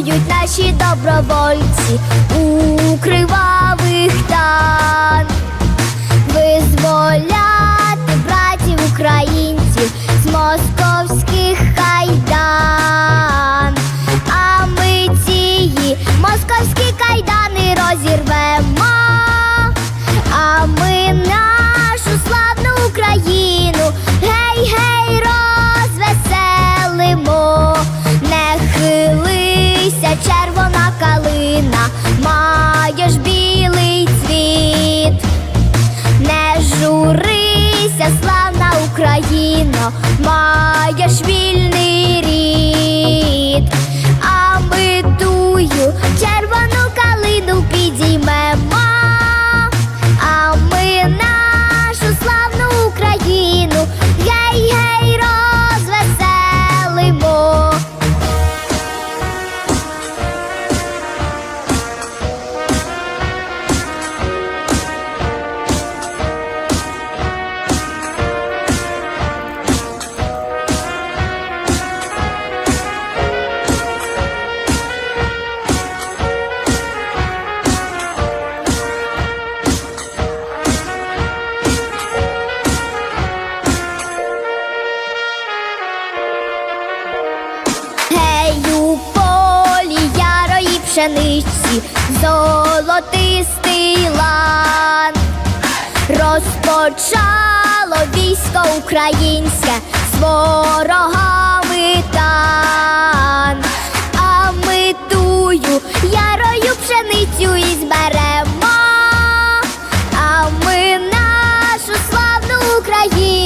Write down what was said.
марширують наші добровольці у кривавих тан, Україно, маєш пшениці, золотистий лан. Розпочало військо українське з ворогами тан. А ми тую ярою пшеницю і зберемо, а ми нашу славну Україну,